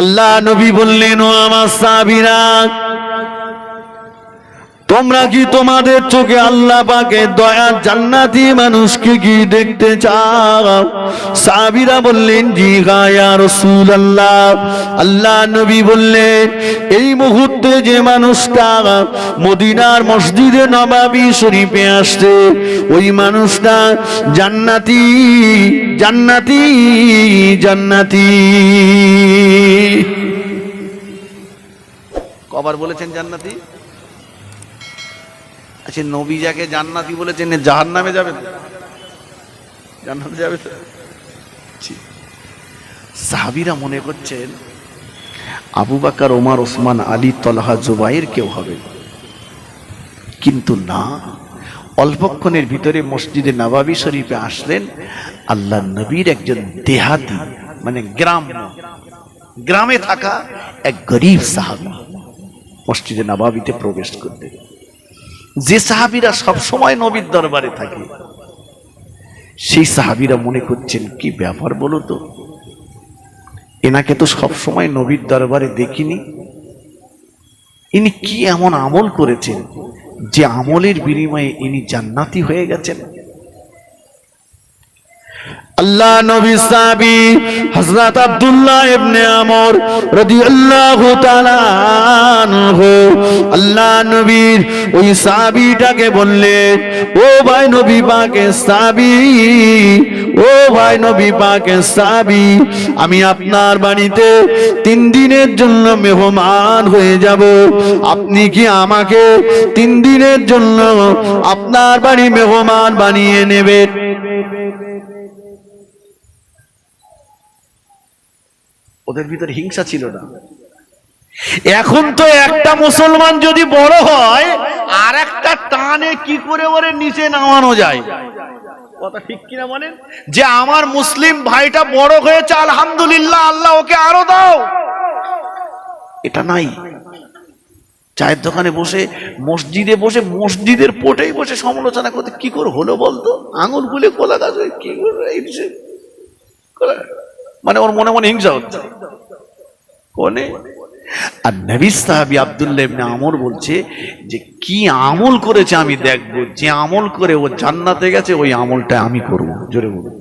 আল্লাহ নবী বললেন আমার সাবিরা তোমরা কি তোমাদের চোখে আল্লাহ পাকে দয়া জান্নাতি মানুষকে কি দেখতে চাও? সাবিরা বললেন, জি গায়া রসুল আল্লাহ আল্লাহ নবী বললেন, এই মুহূর্তে যে মানুষটা মদিনার মসজিদে নবাবী শরীফে আসছে, ওই মানুষটা জান্নাতি জান্নাতি জান্নাতি। কবার বলেছেন জান্নাতি? আচ্ছা নবী যাকে জান্নাতি বলেছেন জাহান নামে যাবে জান্নাতে যাবে জি। মনে করছেন, আবু বাকার, ওমার, ওসমান, আলী, তলহা, জুবাইর কেউ হবে। কিন্তু না, অল্পক্ষণের ভিতরে মসজিদে নবাবী শরীফে আসলেন আল্লাহ নবীর একজন দেহাতি মানে গ্রাম গ্রামে থাকা এক গরিব সাহাবি মসজিদে নবাবিতে প্রবেশ করলেন যে সাহাবিরা সব সময় নবীর দরবারে থাকে, সেই সাহাবিরা মনে করছেন, কি ব্যাপার বলো তো? এনাকে তো সব সময় নবীর দরবারে দেখিনি। ইনি কি এমন আমল করেছেন যে আমলের বিনিময়ে ইনি জান্নাতি হয়ে গেছেন? আল্লাহ নবী সাহাবী হযরত আব্দুল্লাহ ইবনে আমর রাদিয়াল্লাহু তাআলা আনহু, আল্লাহ নবীর ওই সাহাবীটাকে বললেন ও ভাই নবী পাকের সাহাবী, ও ভাই নবী পাকের সাহাবী, আমি আপনার বাড়িতে তিন দিনের জন্য মেহমান হয়ে যাব। আপনি কি আমাকে তিন দিনের জন্য আপনার বাড়ি মেহমান বানিয়ে নেবেন? ওদের ভিতরে হিংসা ছিল না। এখন তো একটা মুসলমান যদি বড় হয় আর একটা টানে কি করে ওরে নিচে নামানো যায়? কথা ঠিক কিনা বলেন যে আমার মুসলিম ভাইটা বড় হয়েছে আলহামদুলিল্লাহ আল্লাহ ওকে আরও দাও। এটা নাই। চায়ের দোকানে বসে মসজিদে বসে মসজিদের পোটেই বসে সমালোচনা করতে কি করে হলো বলতো? আঙুল গুলে কোলা গাছ কি করে? মানে ওর মনে মনে হিংসা হচ্ছে। কোনে? আর নবী সাহাবি আব্দুল্লাহ ইবনে আমর বলছে যে, কি আমল করেছে আমি দেখব, যে আমল করে ও জান্নাতে গেছে, ওই আমলটা আমি করব। জোরে বলুন।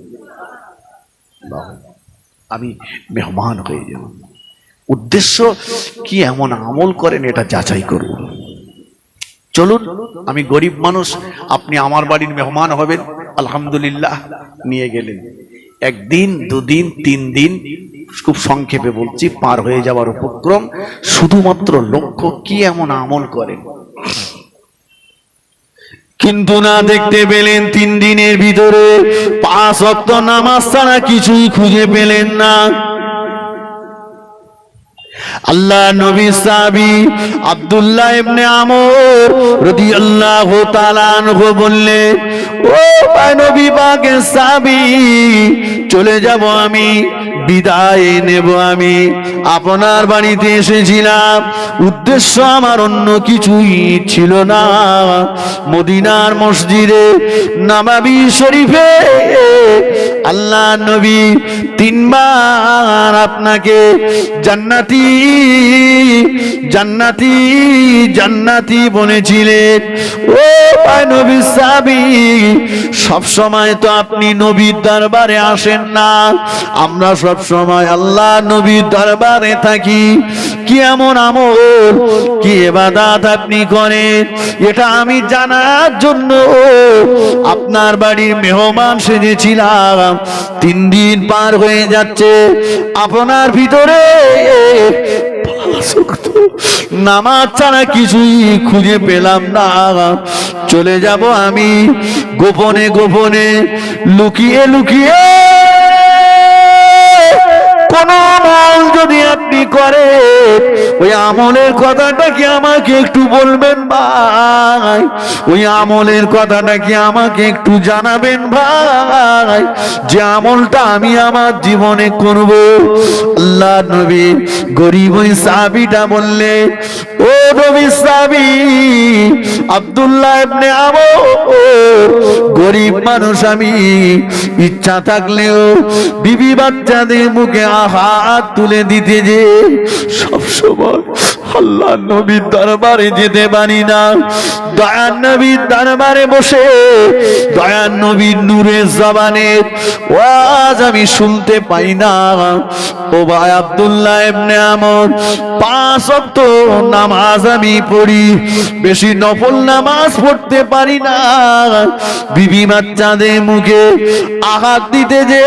আমি মেহমান হয়ে যাব। উদ্দেশ্য, কি এমন আমল করেন এটা যাচাই করব। চলুন, আমি গরিব মানুষ, আপনি আমার বাড়ির মেহমান হবেন, আলহামদুলিল্লাহ, নিয়ে গেলেন। একদিন, দুদিন তিন দিন খুব সংক্ষেপে বলছি, পার হয়ে যাওয়ার উপক্রম। শুধুমাত্র লক্ষ্য কি এমন আমল করেন? কিন্তু না দেখতে পেলেন তিন দিনের ভিতরে পাঁচ অক্ত নামাজ ছাড়া কিছুই খুঁজে পেলেন না। আল্লাহ নবী সাহাবী আব্দুল্লাহ ইবনে আমর রাদিয়াল্লাহু তাআলা আনহু বললেন ও চলে যাব আমি, বিদায় নেব আমি। আপনার বাড়িতে এসেছিলাম, উদ্দেশ্য আমার অন্য কিছুই ছিল না। মদিনার মসজিদে নামাবি শরীফে আল্লাহ নবী তিনবার আপনাকে জান্নাতি জান্নাতি জান্নাতি বলেছিলেন। ও ভাই নবী সাবি সব সময় তো আপনি নবীর দরবারে আসেন না। আমরা সব সময় আল্লাহ নবীর দরবারে থাকি। কি এমন আমল, কি এবাদাত আপনি করেন, এটা আমি জানার জন্য আপনার বাড়ির মেহমান সেজেছিলাম। তিন দিন পার হয়ে যাচ্ছে। আপনার ভিতরে ওয়াক্ত নামাজ ছাড়া কিছুই খুঁজে পেলাম না। চলে যাব আমি গোপনে গোপনে, লুকিয়ে লুকিয়ে। কোন আমল যদি আপনি করেন, ওই আমলের কথাটা কি আমাকে একটু বলবেন ভাই? ওই আমলের কথাটা কি আমাকে একটু জানাবেন ভাই? যে আমলটা আমি আমার জীবনে করব। আল্লাহ নবী গরিব ওই সাহাবিটা বললে ও নবী সাহাবি, আব্দুল্লাহ ইবনে আমর, গরিব মানুষ আমি, ইচ্ছা থাকলেও বিবি বাচ্চাদের মুখে হাত তুলে দিতে যে সব সময় আল্লাহ নবীর দরবারে যেতে পারি না। দয়ার নবীর দরবারে বসে দয়ার নবীর নূরের জবানে ওয়াজ আমি শুনতে পাই না। ও ভাই আব্দুল্লাহ ইবনে আমর, পাঁচ ওয়াক্ত নামাজ আমি পড়ি, বেশি নফল নামাজ পড়তে পারি না। বিবি বাচ্চাদের মুখে আঘাত দিতে যে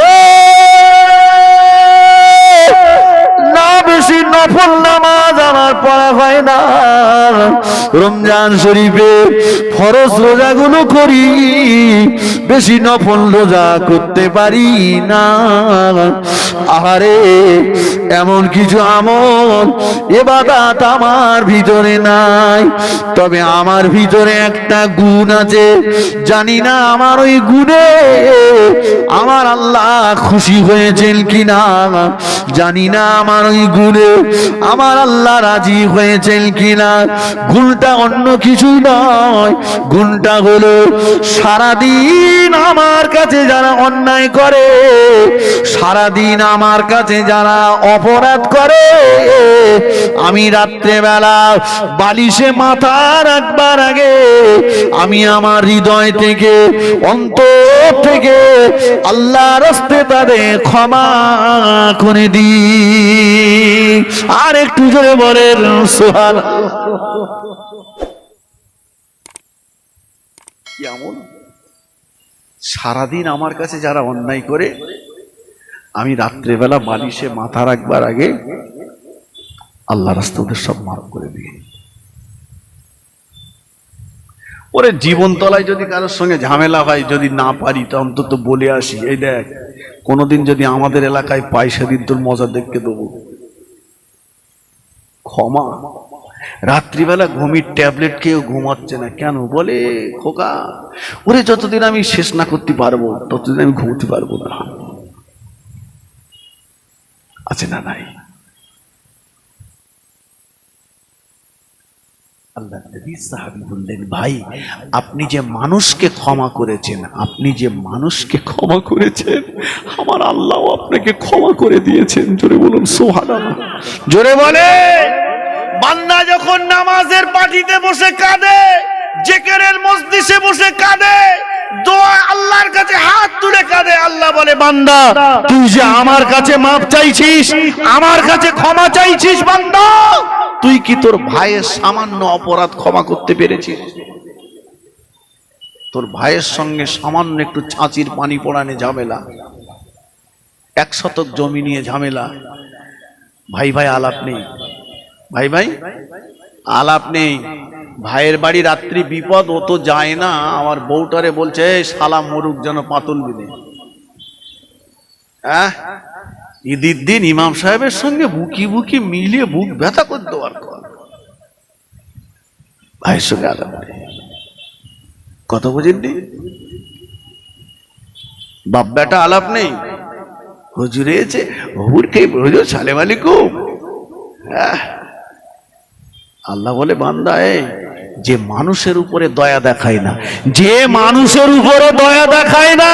রমজান শরীফে ফরজ রোজাগুলো করি। বেশি নফল রোজা করতে পারি না। আহারে, এমন কিছু আমল এবাদাত আমার ভিতরে নাই। তবে আমার ভিতরে একটা গুণ আছে, জানি না আমার ওই গুণে আমার আল্লাহ খুশি হয়েছেন কিনা। জানি না আমার ওই গুণে আমার আল্লাহ রাজি হয়েছেন কিনা। গুণটা অন্য কিছু নয়, গুণটা হলো সারাদিন আমার কাছে যারা অন্যায় করে, সারাদিন আমার কাছে যারা অপরাধ করে, আমি রাত্রেবেলা বালিশে মাথা রাখবার আগে, আমি আমার হৃদয় থেকে, অন্তর থেকে আল্লাহ রাস্তে তাদের ক্ষমা করে দিই। আর একটু জোরে বলেন সোহান কেমন সারাদিন আমার কাছে যারা অন্যায় করে, আমি রাত্রেবেলা বালিশে মাথা রাখবার আগে আল্লাহ রাস্তা ওদের সব মাফ করে দিই। ওরে জীবনতলায় যদি কারোর সঙ্গে ঝামেলা হয়, যদি না পারি, তো অন্তত বলে আসি, এই দেখ, কোনোদিন যদি আমাদের এলাকায় পাই সেদিন তোর মজা দেখতে দেবো। ক্ষমা। রাত্রিবেলা ঘুমির ট্যাবলেট খেয়েও ঘুমাচ্ছে না। কেন? বলে, খোকা, ওরে যতদিন আমি শেষ না করতে পারব, ততদিন আমি ঘুমোতে পারব না। আছে না নাই? আল্লাহ নবী সাহাবী বললেন, ভাই, আপনি যে মানুষকে ক্ষমা করেছেন, আপনি যে মানুষকে ক্ষমা করেছেন, আমার আল্লাহ আপনাকে ক্ষমা করে দিয়েছেন। জোরে বলুন সোহানা জোরে বলে বান্দা যখন নামাজের পাটিতে বসে কাঁদে, জেকেরের মসজিদে বসে কাঁদে, দোয়া আল্লাহর কাছে হাত তুলে কাঁদে, আল্লাহ বলে, বান্দা, তুই যে আমার কাছে মাপ চাইছিস, আমার কাছে ক্ষমা চাইছিস, বান্দা, তুই কি তোর ভাইয়ের সামান্য অপরাধ ক্ষমা করতে পেরেছিস? তোর ভাইয়ের সঙ্গে সামান্য একটু ছাঁচির পানি পড়ানে ঝামেলা, এক শতক জমি নিয়ে ঝামেলা, ভাই ভাই, আলাপ নেই। ভাই ভাই আলাপ নেই। ভাইয়ের বাড়ি রাত্রি বিপদ ও তো যায় না। আমার বউটারে বলছে "এই শালা মরুক যেন পাতল হ্যাঁ ঈদের দিন ইমাম সাহেবের সঙ্গে বুকি বুকি মিলিয়ে বুক ব্যথা করে দেওয়ার কর ভাইয়ের সঙ্গে আলাপ কত বুঝেননি? বাপ বেটা আলাপ নেই। হুজুর হুজুর কে হুজুর সালেম আলাইকুম। আহ, আল্লাহ বলে, বান্দা যে মানুষের উপরে দয়া দেখায় না, যে মানুষের উপরে দয়া দেখায় না,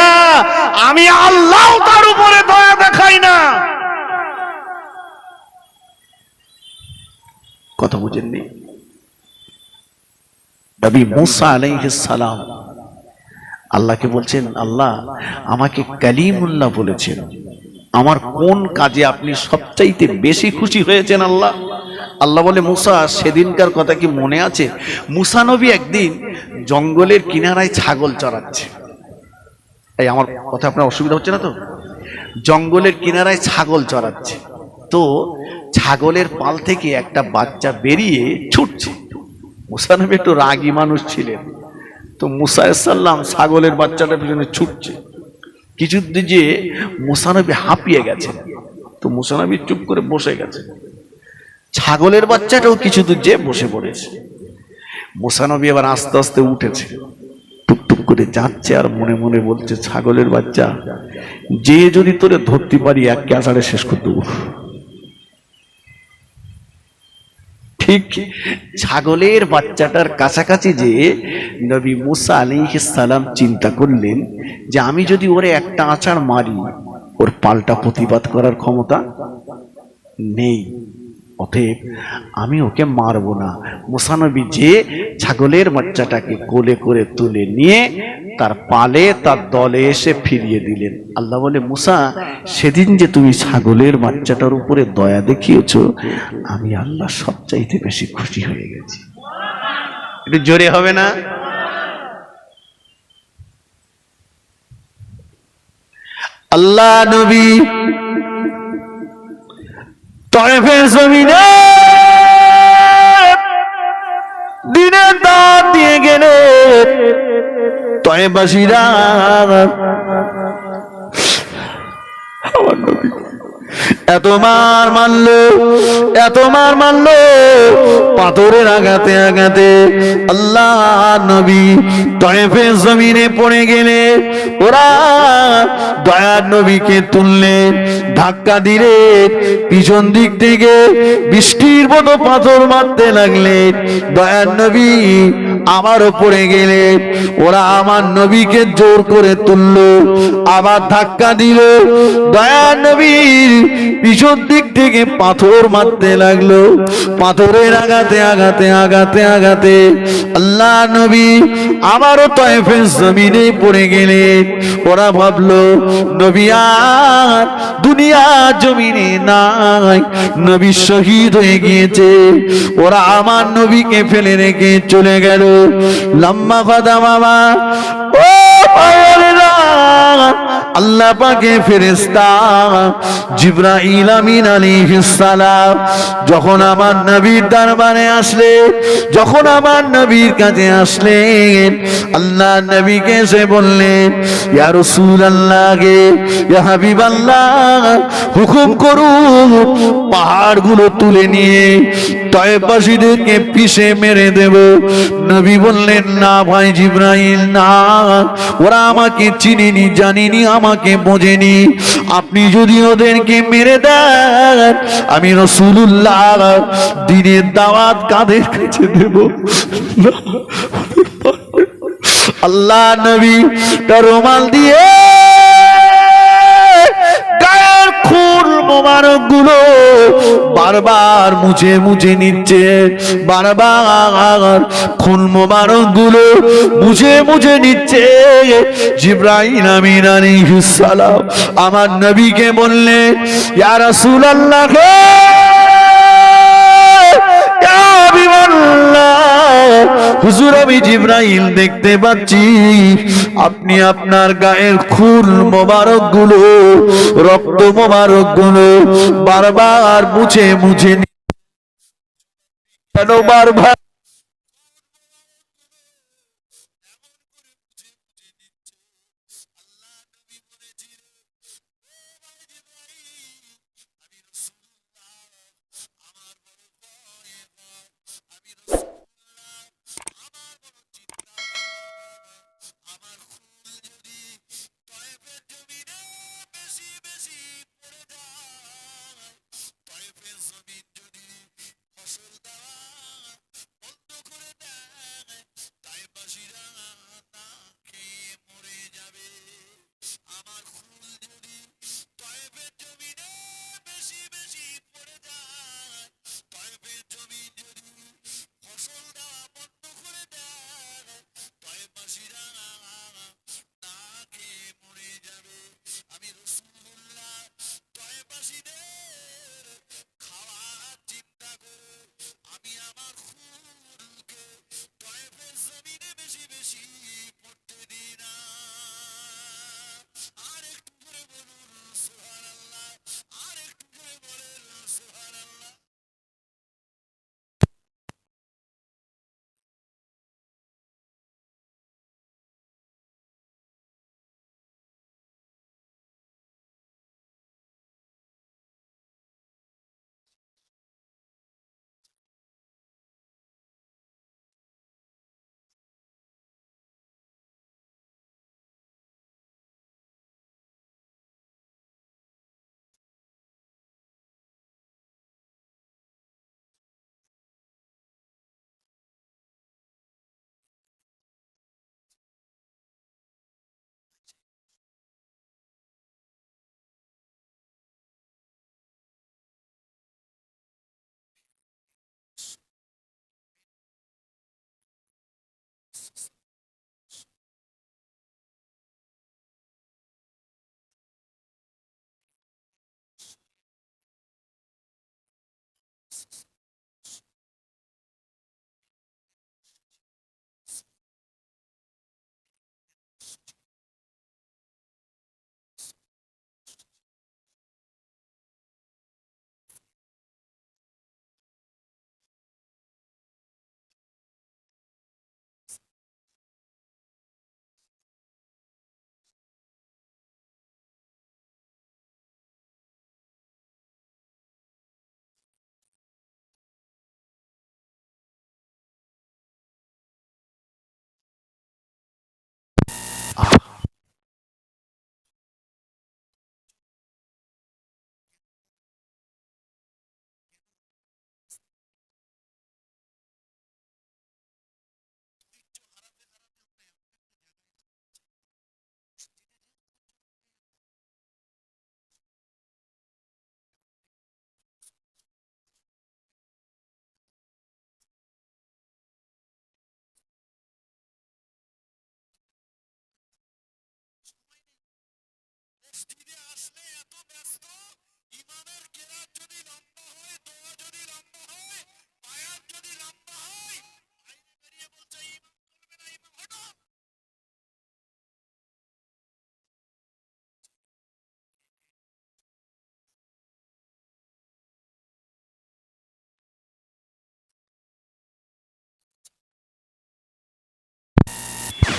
আমি আল্লাহ তার উপরে দয়া দেখাই না। কথা বুঝেননি? নবী মুসা সালাম আল্লাহকে বলছেন, আল্লাহ, আমাকে কালিমুল্লাহ বলেছেন। আমার কোন কাজে আপনি সবচাইতে বেশি খুশি হয়েছেন, আল্লাহ? আল্লাহ বলে, মুসা, সেদিনকার কথা কি মনে আছে? মুসা নবী একদিন জঙ্গলের কিনারায় ছাগল চড়াচ্ছে। এই আমার কথা আপনার অসুবিধা হচ্ছে না তো? জঙ্গলের কিনারায় ছাগল চড়াচ্ছে। তো ছাগলের পাল থেকে একটা বাচ্চা বেরিয়ে ছুটছে। মুসা নবী একটু রাগী মানুষ ছিলেন। তো মুসা সাল্লাম ছাগলের বাচ্চাটা পিছনে ছুটছে। কিছু যে মুসানবী হাঁপিয়ে গেছে তো মুসানবী চুপ করে বসে গেছে ছাগলের বাচ্চাটাও কিছু দূর যে বসে পড়েছে। মুসানবী এবার আস্তে আস্তে উঠেছে টুকটুক করে যাচ্ছে আর মনে মনে বলছে, ছাগলের বাচ্চা, যে যদি তোরে ধরতে পারি, এক ক্যাসারে শেষ করে দেবো। ঠিক ছাগলের বাচ্চাটার কাছাকাছি যে নবী মুসা আলাইহিস সালাম চিন্তা করলেন যে, আমি যদি ওরে একটা আচার মারি, ওর পাল্টা প্রতিবাদ করার ক্ষমতা নেই। অতএব আমি ওকে মারবো না। মুসানবী যে ছাগলের বাচ্চাটাকে কোলে করে তুলে নিয়ে তার পালে তার দলে এসে ফিরিয়ে দিলেন। আল্লাহ বলে, মুসা, সেদিন যে তুমি ছাগলের বাচ্চাটার উপরে দয়া দেখিয়েছ, আমি আল্লাহ সবচাইতে বেশি খুশি হয়ে গেছি। একটু জোরে হবে না? আল্লাহ নবী তয়েফের জমিনে। দিনে দাঁত দিয়ে গেলে তয়েবাসীরা আমার নবী। এত মার মারলো এত মার মারলো পাথরের আঘাতে আঘাতে আল্লাহ নবী তয়েফের জমিনে পড়ে গেলে ওরা দয়ার নবীকে তুললে ধাক্কা দিলে পিছন দিক থেকে বৃষ্টির মতো পাথর মারতে লাগলে দয়ার নবী আমারও পড়ে গেলে ওরা আমার নবীকে জোর করে তুললো, আবার ধাক্কা দিল। দয়া নবীর পিছন দিক থেকে পাথর মারতে লাগল। পাথরের আঘাতে আঘাতে আঘাতে আঘাতে আল্লাহ নবী আবারও তয়েফের জমিনে পড়ে গেলেন ওরা ভাবলো, নবী আর দুনিয়া জমিনে নাই। নবী শহীদ হয়ে গিয়েছে। ওরা আমার নবীকে ফেলে রেখে চলে গেল। লম্বা কথা বাবা। আল্লাহ পাকে ফেরেস্তা জিব্রাইল আমিন আলাইহিস সালাম যখন আমার নবীর দরবারে আসলে, যখন আমার নবীর কাছে আসলেন আল্লাহ নবীকে এসে বললেন, ইয়া রাসূলুল্লাহ গে, ইয়া হাবিবাল্লাহ, হুকুম করুন পাহাড়গুলো তুলে নিয়ে তয়বাসীদেরকে পিষে মেরে দেব। নবী বললেন, না ভাই জিব্রাইল, না, ওরা আমাকে চিনিনি, জানিনি আমাকে বোঝেনি। আপনি যদি ওদেরকে মেরে দেন, আমি রসুল্লাহ দিনের দাওয়াত কাদের কাছে দেব? আল্লাহ নবী রুমাল দিয়ে মোবারক বারবার মুছে মুছে নিচ্ছে, বারবার খুন মোবারকগুলো মুছে মুছে নিচ্ছে। জিব্রাহিম আমিন সালাম আমার নবীকে বললে ইয়ারা রাসূলুল্লাহ হুজুর আমি জিব্রাইল দেখতে পাচ্ছি। আপনি আপনার গায়ের খুন মোবারকগুলো রক্ত মোবারকগুলো বারবার মুছে মুছে কেন বারবার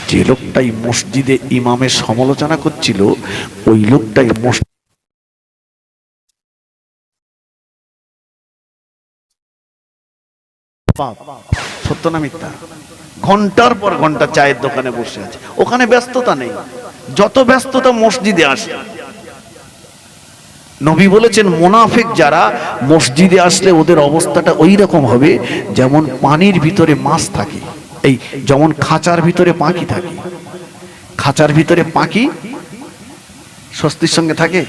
যে লোকটাই মসজিদে ইমামের সমালোচনা করছিল, ওই লোকটাই মসজিদ সত্য না মিথ্যা? ঘণ্টার পর ঘণ্টা চায়ের দোকানে বসে আছে। ওখানে ব্যস্ততা নেই। যত ব্যস্ততা মসজিদে আসে। নবী বলেছেন, মোনাফেক যারা মসজিদে আসলে ওদের অবস্থাটা ওই রকম হবে যেমন পানির ভিতরে মাছ থাকে। এই যেমন খাঁচার ভিতরে পাখি থাকে, খাঁচার ভিতরে পাখি স্বস্তির সঙ্গে থাকে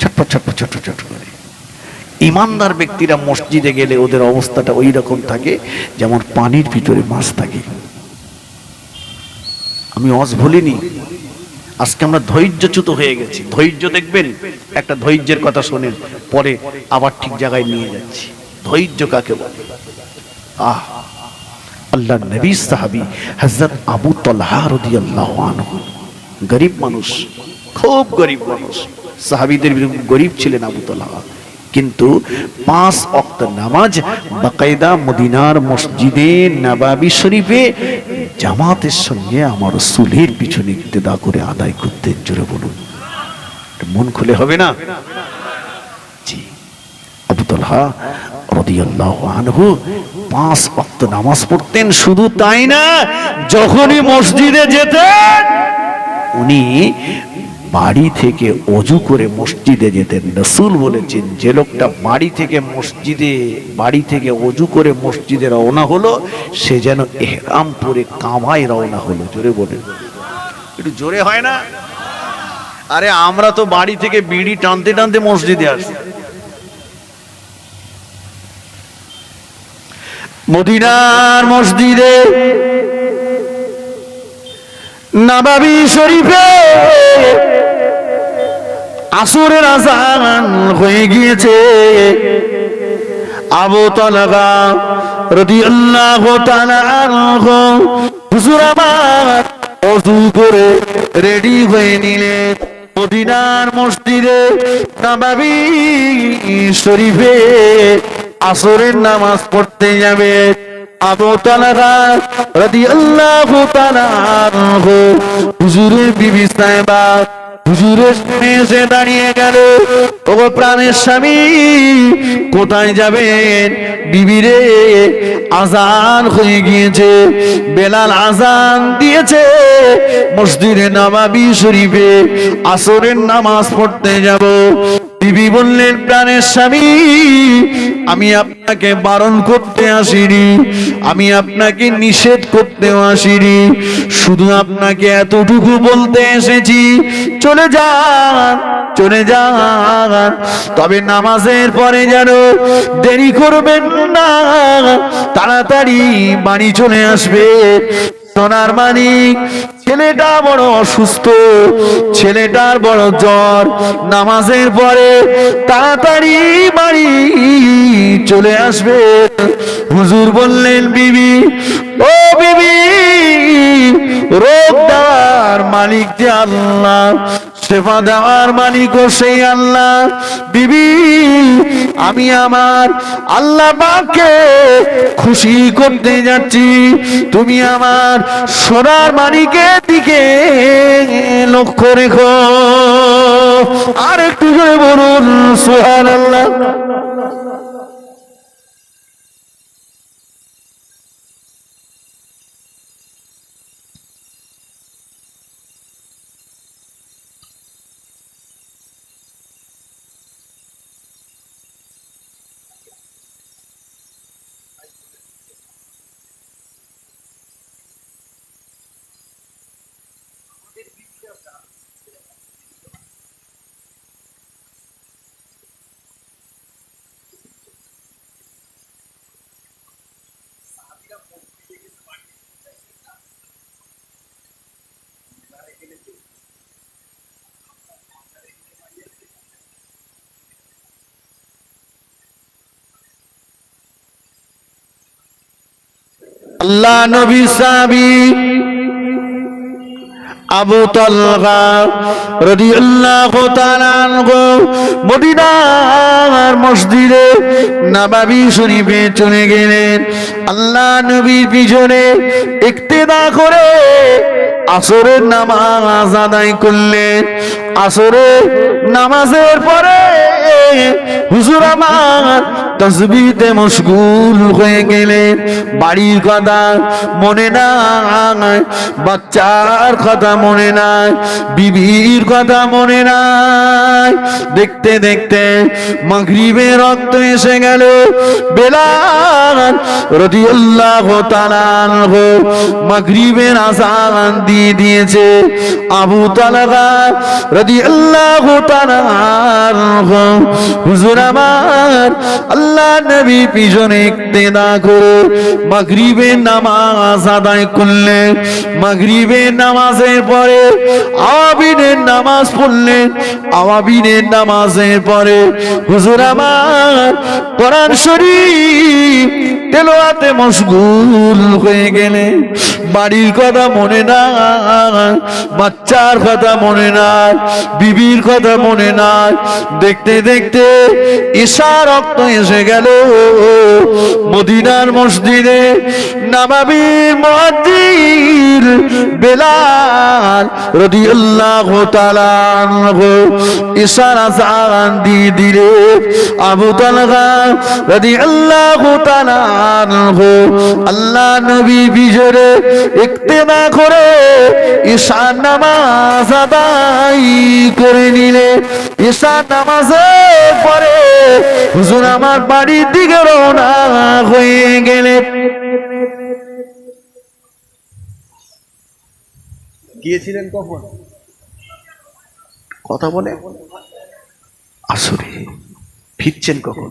ছটপট ছটপট ছটপট ছট করে। ইমানদার ব্যক্তিরা মসজিদে গেলে ওদের অবস্থাটা ওই রকম থাকে যেমন পানির ভিতরে মাছ থাকে। আমি অজ ভুলিনি, আজকে আমরা ধৈর্যচ্যুত হয়ে গেছি। ধৈর্য দেখবেন, একটা ধৈর্যের কথা শোনেন, পরে আবার ঠিক জায়গায় নিয়ে যাচ্ছি। ধৈর্য কাকে বলে? আহ! আল্লাহ নবী সাহাবি হজরত আবু তলহা রাদিয়াল্লাহু আনহু। গরিব মানুষ, খুব গরিব মানুষ। সাহাবীদের গরিব ছিলেন আবু তলহা। কিন্তু পাঁচ অক্ত নামাজ বাকায়দা মদিনার মসজিদে নবাবি শরীফে জামাতের সঙ্গে আমার সুলের পিছনে ইক্তেদা করে আদায় করতে জোরে বলুন। মন খুলে হবে না? জি। আবু তালহা পাঁচ ওয়াক্ত নামাজ পড়তেন, শুধু তাই না, যখনই মসজিদে যেতেন, উনি বাড়ি থেকে অজু করে মসজিদে যেতেন। রসুল বলেছেন, যে লোকটা বাড়ি থেকে মসজিদে, বাড়ি থেকে অজু করে মসজিদে রওনা হলো, সে যেন এহরাম পরে কামাই রওনা হলো। জোরে বলেন। একটু জোরে হয় না? আরে আমরা তো বাড়ি থেকে বিড়ি টানতে টানতে মসজিদে আসি। মদিনার মসজিদে নাবাবি শরীফে আসরের আজান হয়ে গিয়েছে। আবু তালাগা রাদিয়াল্লাহু তাআলা আনহু হুজুর আমার ওযু করে রেডি হয়ে নিলেন। মদিনার মসজিদে নাবাবি শরীফে আসরের নামাজ পড়তে যাবে। দাঁড়িয়ে স্বামী, কোথায় যাবেন? বিবিরে আজান হয়ে গিয়েছে। বেলাল আজান দিয়েছে। মসজিদে নামাবি শরীফে আসরের নামাজ পড়তে যাব। বিবি বললেন প্রাণের স্বামী, আমি আপনাকে বারণ করতে আসিনি, আমি আপনাকে নিষেধ করতেও আসিনি, শুধু আপনাকে এতটুকু বলতে এসেছি, চলে যান চলে যান, তবে নামাজের পরে যেন দেরি করবেন না, তাড়াতাড়ি বাড়ি চলে আসবে। সোনার মানিক, ছেলেটা বড় অসুস্থ, ছেলেটার বড় জ্বর। নামাজের পরে তাড়াতাড়ি বাড়ি চলে আসবে। হুজুর বললেন, বিবি, ও বিবি রোগ দেওয়ার মালিক যে আল্লাহ সেবা দেওয়ার মালিক ও সেই আল্লাহ। বিবি, আমি আমার আল্লাহ পাককে খুশি করতে যাচ্ছি। তুমি আমার সোনার মালিকের দিকে লক্ষ্য রেখো। আর একটু জোরে বলুন সোহান আল্লাহ আল্লাহ নবী সাবি আবু তলগা রাদিয়াল্লাহু তাআলা আনহু মদিনার মসজিদে নববী শরীফে চলে গেলেন। আল্লাহ নবীর পিছনে ইক্তেদা করে আসরের নামাজ আদায় করলেন। আসরের নামাজের পরে হুজুর আমার তসবিতে মশগুল হয়ে গেলেন বাড়ির কথা মনে নাই, বাচ্চার কথা মনে নাই, বিবির কথা মনে নাই। দেখতে দেখতে মাগরিবে রক্ত এসে গেল, বেলাল রাদিয়াল্লাহু তাআলা আনহু মাগরিবের আযান দিয়ে দিয়েছে। আবু তালহা রাদিয়াল্লাহু তাআলা আনহু হুজুর আমার, আল্লাহ নবী পিছনে ইক্তেদা করে মাগরিবের নামাজ আদায় করলেন। মাগরিবের নামাজের পরে আওয়াবিনের নামাজ পড়লেন। আওয়াবিনের নামাজের পরে হুজুর আমার, কোরআন শরীফ তেলোয়াতে মশগুল হয়ে গেলে বাড়ির কথা মনে না, বাচ্চার কথা মনে নাই বিবির কথা মনে নাই দেখতে দেখতে ঈশা রক্ত এসে গেল মদিনার মসজিদে। নামাবির মসজিদ বেলাল তাআলা আনহু ঈশার আযান দিয়ে দিলে আবু তালহা রাদিয়াল্লাহু তাআলা আনহু আল্লাহ নবী বিজরে ইক্তেদা করে ঈশার নামাজ আদায় করে নিলে। ঈশার নামাজের পরে হুজুর আমার বাড়ির দিকে রওনা হয়ে গেলে। গিয়েছিলেন কখন? কথা বলে? আসরে। ফিরছেন কখন?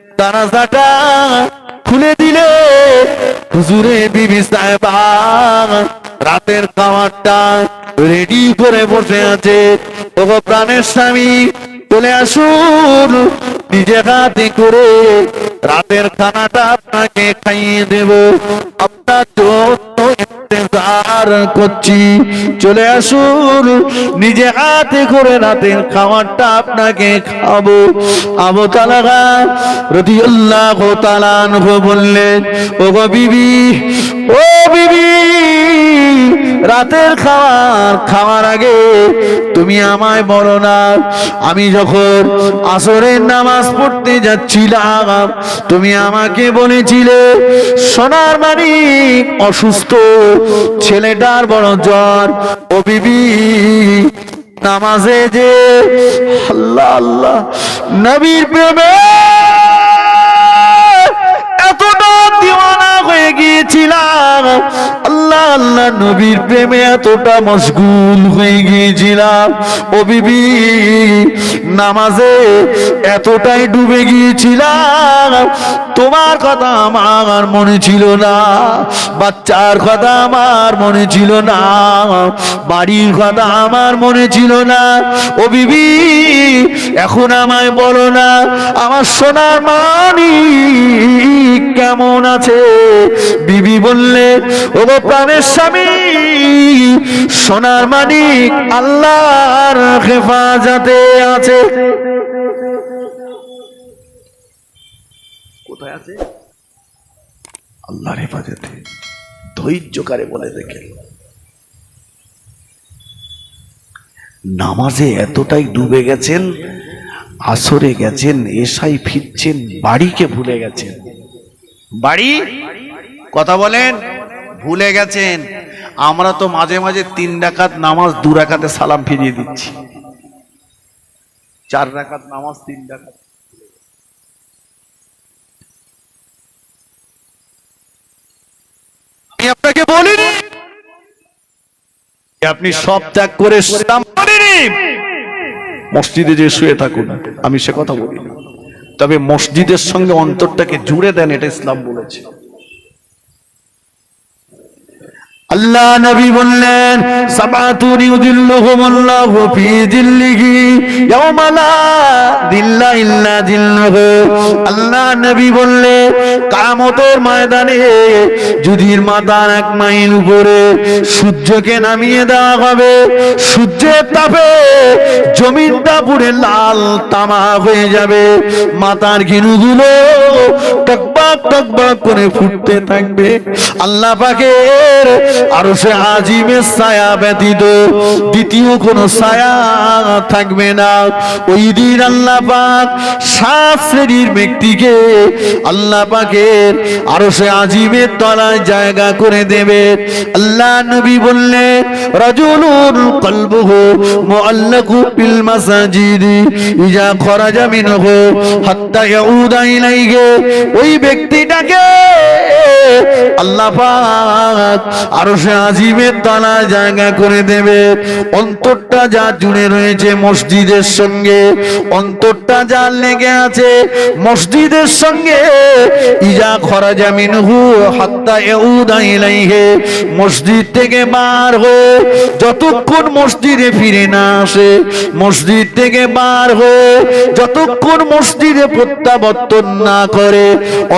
দরজাটা খুলে দিলে হুজুরে বিবি সাহেবা রাতের খাবারটা রেডি করে বসে আছে। ওগো প্রাণের স্বামী, চলে আসুন। নিজে হাতে করে রাতের খানাটা আপনাকে খাইয়ে দেব। আপনার জন্য ইন্তজার করছি। চলে আসুন। নিজে হাতে করে রাতের খাবারটা আপনাকে খাব আবু তালাগা রাদিয়াল্লাহু তাআলা আনহু বললেন ও গো বিবি, ও বিবি, রাতের খাবার খাওয়ার আগে তুমি আমায় বলো না। আমি যখন আসরের নামাজ পড়তে যাচ্ছিলাম, তুমি আমাকে বলেছিলে, সোনার মানি অসুস্থ ছেলেটার বড় জ্বর। ও বিবি, নামাজে যে আল্লাহ আল্লাহ, নবীর প্রেমে এতটা দিওয়ানা হয়ে গিয়েছিলাম। আল্লাহ আল্লাহ নবীর প্রেমে এতটা মশগুল হয়ে গিয়েছিলাম। ও বিবি, নামাজে এতটাই ডুবে গিয়েছিলাম। তোমার কথা আমার মনে ছিল না, বাচ্চার কথা আমার মনে ছিল না, বাড়ির কথা আমার মনে ছিল না। ও বিবি, এখন আমায় বলো না, আমার সোনার মানি কেমন আছে? বিবি বললে ও প্রাণের স্বামী, সোনার মানিক আল্লাহর হেফাজতে আছে। কোথায় আছে? আল্লাহর হেফাজতে। ধৈর্যকারে বলে দেখে নামাজে এতটাই ডুবে গেছেন, আসরে গেছেন, এসাই ফিরছেন, বাড়িকে ভুলে গেছেন। বাড়ি? কথা বলেন? ভুলে গেছেন। আমরা তো মাঝে মাঝে তিন রাকাত নামাজ, দু রাকাতে সালাম ফিরিয়ে দিচ্ছি। চার রাকাত নামাজ, তিন আমি আপনাকে বলিনি আপনি সব ত্যাগ করে। মসজিদে যে শুয়ে থাকুন, আমি সে কথা বলি তবে মসজিদের সঙ্গে অন্তরটাকে জুড়ে দেন, এটা ইসলাম বলেছে। আল্লাহ নবী বললেন, সাবাতুন ইউদিল্লুহুমুল্লাহু ফি দিল্লিহি ইয়াওমা লা দিল্লা ইল্লা দিল্লুহু। আল্লাহ নবী বললেন কিয়ামতের ময়দানে যদি মাথার এক মাইল উপরে, সূর্যকে নামিয়ে দেওয়া হবে, সূর্যের তাপে জমিনটা পুরে লাল তামা হয়ে যাবে মাথার ঘিনুগুলো টকবাক টকবাক করে ফুটতে থাকবে। আল্লাহ পাকের আরও সে আজিমের ছায়া ব্যতীত দ্বিতীয় কোন ছায়া থাকবে না। ওই দিন আল্লাহ পাক সাত শ্রেণির ব্যক্তিকে আল্লাহ পাকের আরও সে আজিমের তলায় জায়গা করে দেবে আল্লাহ নবী বললেন রাজুলুন কলবুহু মুআল্লাকু বিল মাসাজিদি, ইজা খরাজা মিনহু হাত্তা ইয়াউদা ইলাইহি। ওই ব্যক্তিটাকে আল্লাহ পাক আরও সে আজিমের তলা জায়গা করে দেবে অন্তরটা যা জুড়ে রয়েছে মসজিদের সঙ্গে, অন্তরটা যা লেগে আছে মসজিদের সঙ্গে ইজা খরাজা মিনহু হাত্তা ইয়াউদা ইলাইহি। মসজিদ থেকে বার হয়ে যতক্ষণ মসজিদে ফিরে না আসে, মসজিদ থেকে বার হয়ে যতক্ষণ মসজিদে প্রত্যাবর্তন না করে,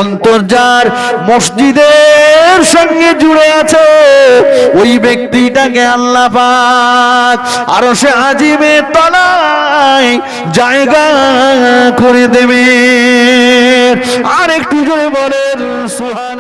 অন্তর্জার মসজিদের সঙ্গে জুড়ে আছে ওই ব্যক্তিটাকে আল্লাহ পাক আরও সে আজিমে তলায় জায়গা করে দেবে আর একটু জোরে বলেন সুহান